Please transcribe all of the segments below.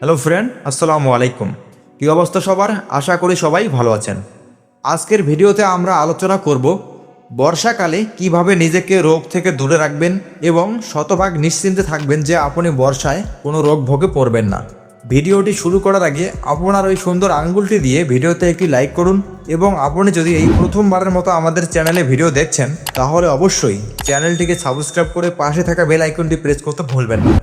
Hello friend আসসালামু আলাইকুম কী অবস্থা সবার? আশা করি সবাই ভালো আছেন। আজকের ভিডিওতে আমরা আলোচনা করব বর্ষাকালে কীভাবে নিজেকে রোগ থেকে দূরে রাখবেন এবং শতভাগ নিশ্চিন্তে থাকবেন যে আপনি বর্ষায় কোনো রোগ ভোগে পড়বেন না। ভিডিওটি শুরু করার আগে আপনার ওই সুন্দর আঙ্গুলটি দিয়ে ভিডিওতে একটি লাইক করুন এবং আপনি যদি এই প্রথমবারের মতো আমাদের চ্যানেলে ভিডিও দেখছেন, তাহলে অবশ্যই চ্যানেলটিকে সাবস্ক্রাইব করে পাশে থাকা বেল আইকনটি প্রেস করতে ভুলবেন না।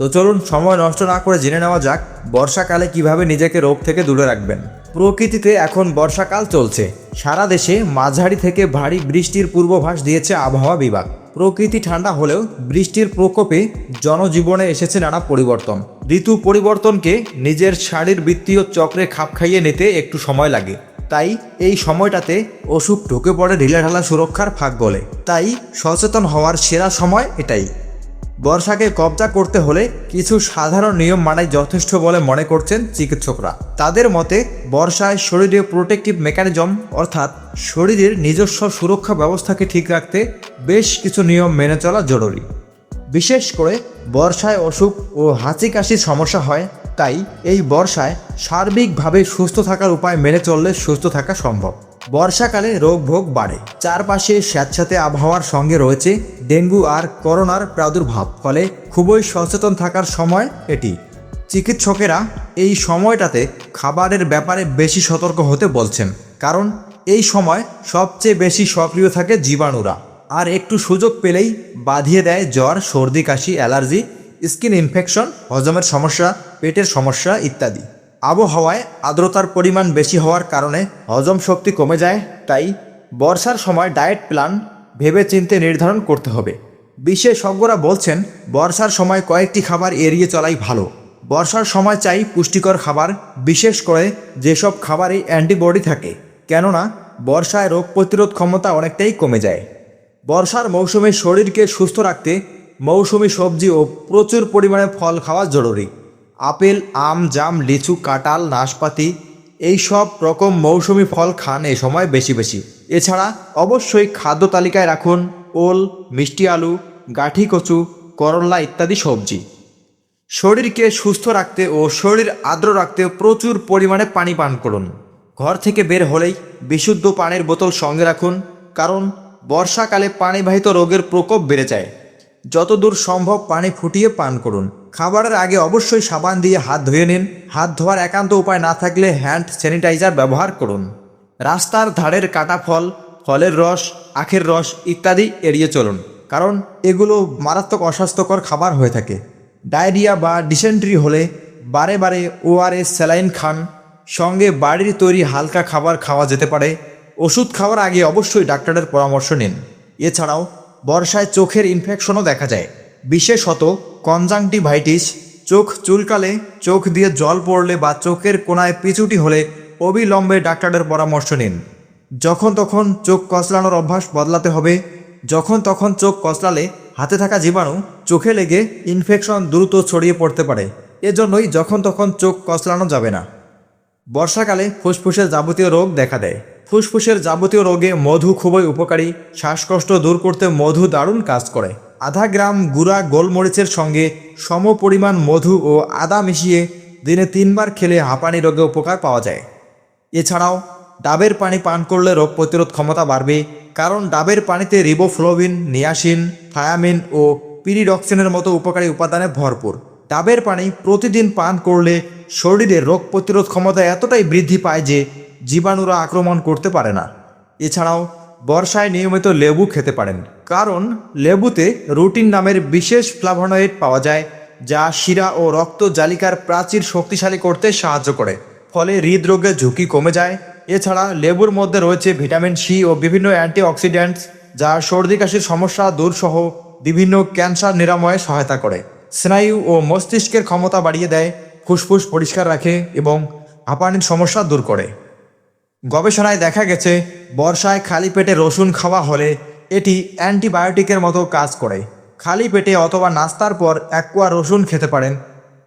তো চলুন, সময় নষ্ট না করে জেনে নেওয়া যাক, বর্ষাকালে কীভাবে নিজেকে রোগ থেকে দূরে রাখবেন। প্রকৃতিতে এখন বর্ষাকাল চলছে। সারা দেশে মাঝারি থেকে ভারী বৃষ্টির পূর্বাভাস দিয়েছে আবহাওয়া বিভাগ। প্রকৃতি ঠান্ডা হলেও বৃষ্টির প্রকোপে জনজীবনে এসেছে নানা পরিবর্তন। ঋতু পরিবর্তনকে নিজের শাড়ির বৃত্তীয় চক্রে খাপ খাইয়ে নিতে একটু সময় লাগে। তাই এই সময়টাতে অসুখ ঢুকে পড়ে ঢিলাঢালা সুরক্ষার ফাঁক বলে। তাই সচেতন হওয়ার সেরা সময় এটাই। বর্ষাকে কবজা করতে হলে কিছু সাধারণ নিয়ম মানাই যথেষ্ট বলে মনে করছেন চিকিৎসকরা। তাদের মতে, বর্ষায় শরীরে প্রোটেক্টিভ মেকানিজম, অর্থাৎ শরীরের নিজস্ব সুরক্ষা ব্যবস্থাকে ঠিক রাখতে বেশ কিছু নিয়ম মেনে চলা জরুরি। বিশেষ করে বর্ষায় অসুখ ও হাঁচি কাশির সমস্যা হয়, তাই এই বর্ষায় সার্বিকভাবে সুস্থ থাকার উপায় মেনে চললে সুস্থ থাকা সম্ভব। বর্ষাকালে রোগ ভোগ বাড়ে। চারপাশে স্যাঁতস্যাঁতে আবহাওয়ার সঙ্গে রয়েছে ডেঙ্গু আর করোনার প্রাদুর্ভাব, ফলে খুবই সচেতন থাকার সময় এটি। চিকিৎসকেরা এই সময়টাতে খাবারের ব্যাপারে বেশি সতর্ক হতে বলছেন, কারণ এই সময় সবচেয়ে বেশি সক্রিয় থাকে জীবাণুরা। আর একটু সুযোগ পেলেই বাঁধিয়ে দেয় জ্বর, সর্দি, কাশি, অ্যালার্জি, স্কিন ইনফেকশন, হজমের সমস্যা, পেটের সমস্যা ইত্যাদি। আবহাওয়ায় আর্দ্রতার পরিমাণ বেশি হওয়ার কারণে হজম শক্তি কমে যায়, তাই বর্ষার সময় ডায়েট প্ল্যান ভেবে চিনতে নির্ধারণ করতে হবে। বিশেষজ্ঞরা বলছেন, বর্ষার সময় কয়েকটি খাবার এড়িয়ে চলাই ভালো। বর্ষার সময় চাই পুষ্টিকর খাবার, বিশেষ করে যেসব খাবারে অ্যান্টিবডি থাকে, কেননা বর্ষায় রোগ প্রতিরোধ ক্ষমতা অনেকটাই কমে যায়। বর্ষার মৌসুমে শরীরকে সুস্থ রাখতে মৌসুমি সবজি ও প্রচুর পরিমাণে ফল খাওয়া জরুরি। আপেল, আম, জাম, লিচু, কাঁঠাল, নাশপাতি, এই সব রকম মৌসুমি ফল খান এ সময় বেশি বেশি। এছাড়া অবশ্যই খাদ্য তালিকায় রাখুন ওল, মিষ্টি আলু, গাঠি কচু করল্লা ইত্যাদি সবজি। শরীরকে সুস্থ রাখতে ও শরীর আর্দ্র রাখতে প্রচুর পরিমাণে পানি পান করুন। ঘর থেকে বের হলেই বিশুদ্ধ পানির বোতল সঙ্গে রাখুন, কারণ বর্ষাকালে পানিবাহিত রোগের প্রকোপ বেড়ে যায়। যতদূর সম্ভব পানি ফুটিয়ে পান করুন। খাবারের আগে অবশ্যই সাবান দিয়ে হাত ধুয়ে নিন। হাত ধোয়ার একান্ত উপায় না থাকলে হ্যান্ড স্যানিটাইজার ব্যবহার করুন। রাস্তার ধারের কাটা ফল, ফলের রস, আখের রস ইত্যাদি এড়িয়ে চলুন, কারণ এগুলো মারাত্মক অস্বাস্থ্যকর খাবার হয়ে থাকে। ডায়রিয়া বা ডিসেন্ট্রি হলে বারে বারে ওআরএস স্যালাইন খান। সঙ্গে বাড়ির তৈরি হালকা খাবার খাওয়া যেতে পারে। ওষুধ খাওয়ার আগে অবশ্যই ডাক্তারের পরামর্শ নিন। এছাড়াও বর্ষায় চোখের ইনফেকশনও দেখা যায়। বিশেষত কনজাংটিভাইটিস চোখ চুলকালে, চোখ দিয়ে জল পড়লে বা চোখের কোনায় পিছুটি হলে অবিলম্বে ডাক্তারের পরামর্শ নিন। যখন তখন চোখ কচলানোর অভ্যাস বদলাতে হবে। যখন তখন চোখ কচলালে হাতে থাকা জীবাণু চোখে লেগে ইনফেকশন দ্রুত ছড়িয়ে পড়তে পারে। এজন্যই যখন তখন চোখ কচলানো যাবে না। বর্ষাকালে ফুসফুসের যাবতীয় রোগ দেখা দেয়। ফুসফুসের যাবতীয় রোগে মধু খুবই উপকারী, শ্বাসকষ্ট দূর করতে মধু দারুণ কাজ করে। আধা গ্রাম গুঁড়া গোলমরিচের সঙ্গে সম পরিমাণ মধু ও আদা মিশিয়ে দিনে তিনবার খেলে হাঁপানি রোগে উপকার পাওয়া যায়। এছাড়াও, ডাবের পানি পান করলে রোগ প্রতিরোধ ক্ষমতা বাড়বে, কারণ ডাবের পানিতে রিবোফ্লোবিন নিয়াসিন, থায়ামিন ও পিরিডক্সিনের মতো উপকারী উপাদানে ভরপুর। ডাবের পানি প্রতিদিন পান করলে শরীরে রোগ প্রতিরোধ ক্ষমতা এতটাই বৃদ্ধি পায় যে জীবাণুরা আক্রমণ করতে পারে না। এছাড়াও, বর্ষায় নিয়মিত লেবু খেতে পারেন, কারণ লেবুতে রুটিন নামের বিশেষ ফ্লাভোনয়েড পাওয়া যায়, যা শিরা ও রক্ত জালিকার প্রাচীর শক্তিশালী করতে সাহায্য করে, ফলে হৃদরোগের ঝুঁকি কমে যায়। এছাড়া, লেবুর মধ্যে রয়েছে ভিটামিন সি ও বিভিন্ন অ্যান্টিঅক্সিডেন্টস, যা সর্দি, কাশির সমস্যা দূরসহ বিভিন্ন ক্যান্সার নিরাময়ে সহায়তা করে। স্নায়ু ও মস্তিষ্কের ক্ষমতা বাড়িয়ে দেয়, ফুসফুস পরিষ্কার রাখে এবং হাঁপানির সমস্যা দূর করে। গবেষণায় দেখা গেছে, বর্ষায় খালি পেটে রসুন খাওয়া হলে এটি অ্যান্টিবায়োটিকের মতো কাজ করে। খালি পেটে অথবা নাস্তার পর এক কোয়া রসুন খেতে পারেন।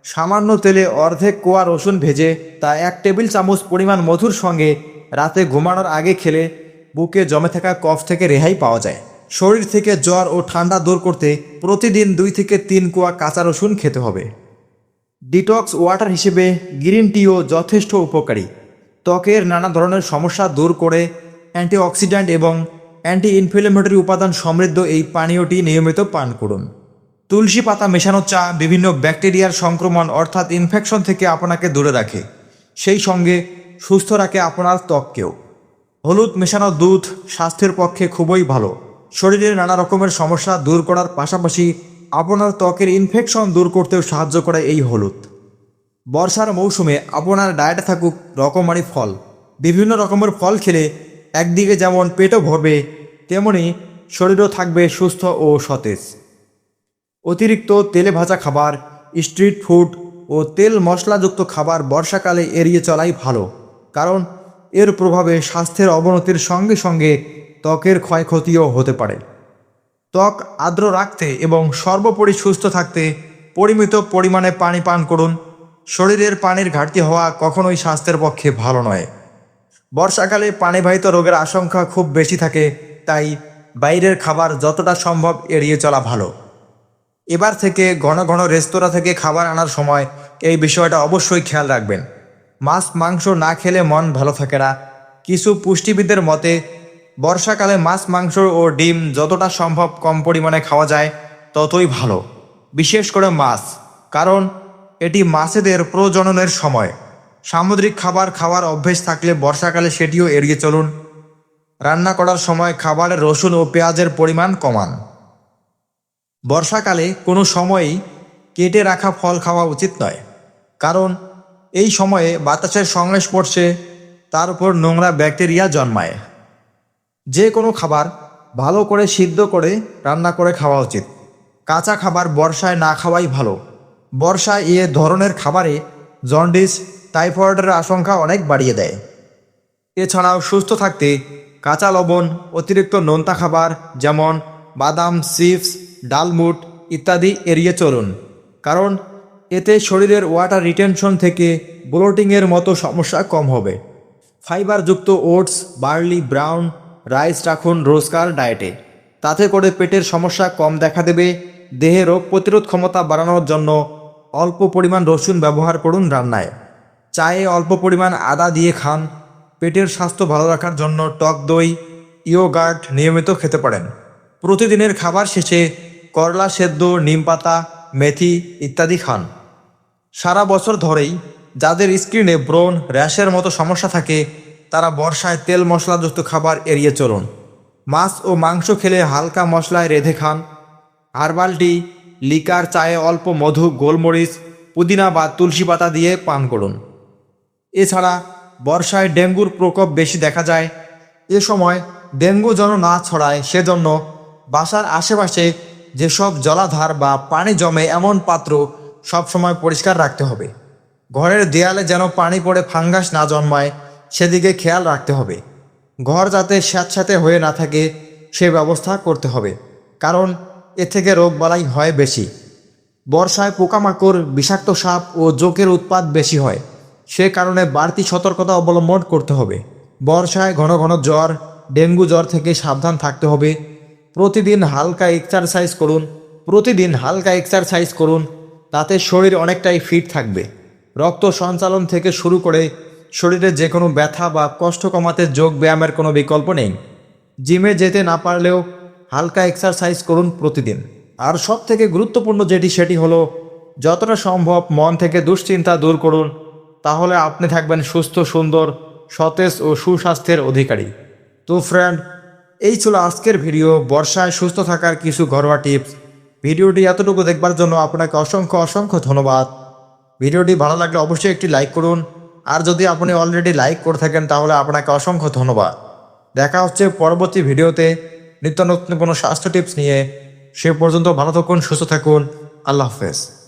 সামান্য তেলে অর্ধেক কোয়া রসুন ভেজে তা এক টেবিল চামচ পরিমাণ মধুর সঙ্গে রাতে ঘুমানোর আগে খেলে বুকে জমে থাকা কফ থেকে রেহাই পাওয়া যায়। শরীর থেকে জ্বর ও ঠান্ডা দূর করতে প্রতিদিন দুই থেকে তিন কোয়া কাঁচা রসুন খেতে হবে। ডিটক্স ওয়াটার হিসেবে গ্রিন টিও যথেষ্ট উপকারী। ত্বকের নানা ধরনের সমস্যা দূর করে অ্যান্টিঅক্সিডেন্ট এবং অ্যান্টি ইনফ্লেমেটরি উপাদান সমৃদ্ধ এই পানীয়টি নিয়মিত পান করুন। তুলসী পাতা মেশানো চা বিভিন্ন ব্যাকটেরিয়ার সংক্রমণ অর্থাৎ ইনফেকশন থেকে আপনাকে দূরে রাখে। সেই সঙ্গে সুস্থ রাখে আপনার ত্বককেও। হলুদ মেশানো দুধ স্বাস্থ্যের পক্ষে খুবই ভালো। শরীরের নানা রকমের সমস্যা দূর করার পাশাপাশি আপনার ত্বকের ইনফেকশন দূর করতেও সাহায্য করে এই হলুদ। বর্ষার মৌসুমে আপনার ডায়েটে থাকুক রকমারি ফল। বিভিন্ন রকমের ফল খেলে একদিকে যেমন পেটও ভরবে, তেমনি শরীরও থাকবে সুস্থ ও সতেজ। অতিরিক্ত তেলে ভাজা খাবার স্ট্রিট ফুড ও তেল মশলাযুক্ত খাবার বর্ষাকালে এড়িয়ে চলাই ভালো, কারণ এর প্রভাবে স্বাস্থ্যের অবনতির সঙ্গে সঙ্গে ত্বকের ক্ষয়ক্ষতিও হতে পারে। ত্বক আর্দ্র রাখতে এবং সর্বোপরি সুস্থ থাকতে পরিমিত পরিমাণে পানি পান করুন। শরীরের পানির ঘাটতি হওয়া কখনোই স্বাস্থ্যের পক্ষে ভালো নয়। বর্ষাকালে পানিবাহিত রোগের আশঙ্কা খুব বেশি থাকে, তাই বাইরের খাবার যতটা সম্ভব এড়িয়ে চলা ভালো। এবার থেকে ঘন ঘন রেস্তোরাঁ থেকে খাবার আনার সময় এই বিষয়টা অবশ্যই খেয়াল রাখবেন। মাছ, মাংস না খেলে মন ভালো থাকে না। কিছু পুষ্টিবিদদের মতে, বর্ষাকালে মাছ, মাংস ও ডিম যতটা সম্ভব কম পরিমাণে খাওয়া যায় ততই ভালো। বিশেষ করে মাছ, কারণ এটি মাছেদের প্রজননের সময়। সামুদ্রিক খাবার খাওয়ার অভ্যেস থাকলে বর্ষাকালে সেটিও এড়িয়ে চলুন। রান্না করার সময় খাবারে, রসুন ও পেঁয়াজের পরিমাণ কমান। বর্ষাকালে কোনো সময়েই কেটে রাখা ফল খাওয়া উচিত নয়। কারণ এই সময়ে বাতাসের সংস্পর্শে তার উপর নোংরা ব্যাকটেরিয়া জন্মায়। যে কোনো খাবার ভালো করে সিদ্ধ করে রান্না করে খাওয়া উচিত। কাঁচা খাবার বর্ষায় না খাওয়াই ভালো। বর্ষায় এ ধরনের খাবারে জন্ডিস, টাইফয়েডের আশঙ্কা অনেক বাড়িয়ে দেয়। এছাড়াও সুস্থ থাকতে কাঁচা লবণ, অতিরিক্ত নোনতা খাবার যেমন বাদাম, চিপস, ডালমুট ইত্যাদি এড়িয়ে চলুন। কারণ এতে শরীরের ওয়াটার রিটেনশন থেকে ব্লোটিংয়ের মতো সমস্যা কম হবে। ফাইবারযুক্ত ওটস, বার্লি, ব্রাউন, রাইস রাখুন রোজকার ডায়েটে। তাতে করে পেটের সমস্যা কম দেখা দেবে, দেহে রোগ প্রতিরোধ ক্ষমতা বাড়ানোর জন্য অল্প পরিমাণ রসুন ব্যবহার করুন রান্নায়। চায়ে অল্প পরিমাণ আদা দিয়ে খান। পেটের স্বাস্থ্য ভালো রাখার জন্য টক দই, ইয়োগার্ট নিয়মিত খেতে পারেন। প্রতিদিনের খাবার শেষে করলা সেদ্ধ, নিম পাতা, মেথি ইত্যাদি খান। সারা বছর ধরেই যাদের স্ক্রিনে ব্রণ, র্যাশের মতো সমস্যা থাকে, তারা বর্ষায় তেল মশলাযুক্ত খাবার এড়িয়ে চলুন। মাছ ও মাংস খেলে হালকা মশলায় রেঁধে খান। হার্বাল টি লিকার চায়ে অল্প মধু, গোলমরিচ, পুদিনা বা তুলসী পাতা দিয়ে পান করুন। এছাড়া বর্ষায় ডেঙ্গুর প্রকোপ বেশি দেখা যায়। এ সময় ডেঙ্গু যেন না ছড়ায়, সেজন্য বাসার আশেপাশে যেসব জলাধার বা পানি জমে এমন পাত্র সবসময় পরিষ্কার রাখতে হবে। ঘরের দেয়ালে যেন পানি পড়ে ফাঙ্গাস না জন্মায়, সেদিকে খেয়াল রাখতে হবে। ঘর যাতে স্যাঁতস্যাঁতে হয়ে না থাকে, সে ব্যবস্থা করতে হবে। কারণ এ থেকে রোগবালাই হয় বেশি। বর্ষায় পোকামাকড়, বিষাক্ত সাপ ও জোকের উৎপাদ বেশি হয়। সে কারণে বাড়তি সতর্কতা অবলম্বন করতে হবে। বর্ষায় ঘন ঘন জ্বর, ডেঙ্গু জ্বর থেকে সাবধান থাকতে হবে। প্রতিদিন হালকা এক্সারসাইজ করুন। প্রতিদিন হালকা এক্সারসাইজ করুন। তাতে শরীর অনেকটাই ফিট থাকবে। রক্ত সঞ্চালন থেকে শুরু করে শরীরে যে কোনো ব্যথা বা কষ্ট কমাতে যোগ ব্যায়ামের কোনো বিকল্প নেই। জিমে যেতে না পারলেও হালকা এক্সারসাইজ করুন প্রতিদিন। আর সব থেকে গুরুত্বপূর্ণ যেটি, সেটি হলো যতটা সম্ভব মন থেকে দুশ্চিন্তা দূর করুন, তাহলে আপনি থাকবেন সুস্থ, সুন্দর, সতেজ ও সুস্বাস্থ্যের অধিকারী। তো ফ্রেন্ড এই ছিল আজকের ভিডিও বর্ষায় সুস্থ থাকার কিছু ঘরোয়া টিপস ভিডিওটি এতটুকু দেখবার জন্য আপনাকে অসংখ্য অসংখ্য ধন্যবাদ। ভিডিওটি ভালো লাগলে অবশ্যই একটি লাইক করুন। আর যদি আপনি অলরেডি লাইক করে থাকেন, তাহলে আপনাকে অসংখ্য ধন্যবাদ। দেখা হচ্ছে পরবর্তী ভিডিওতে নিত্য নতুন কোনো স্বাস্থ্য টিপস নিয়ে সে পর্যন্ত ভালো থাকুন সুস্থ থাকুন। আল্লাহ হাফেজ।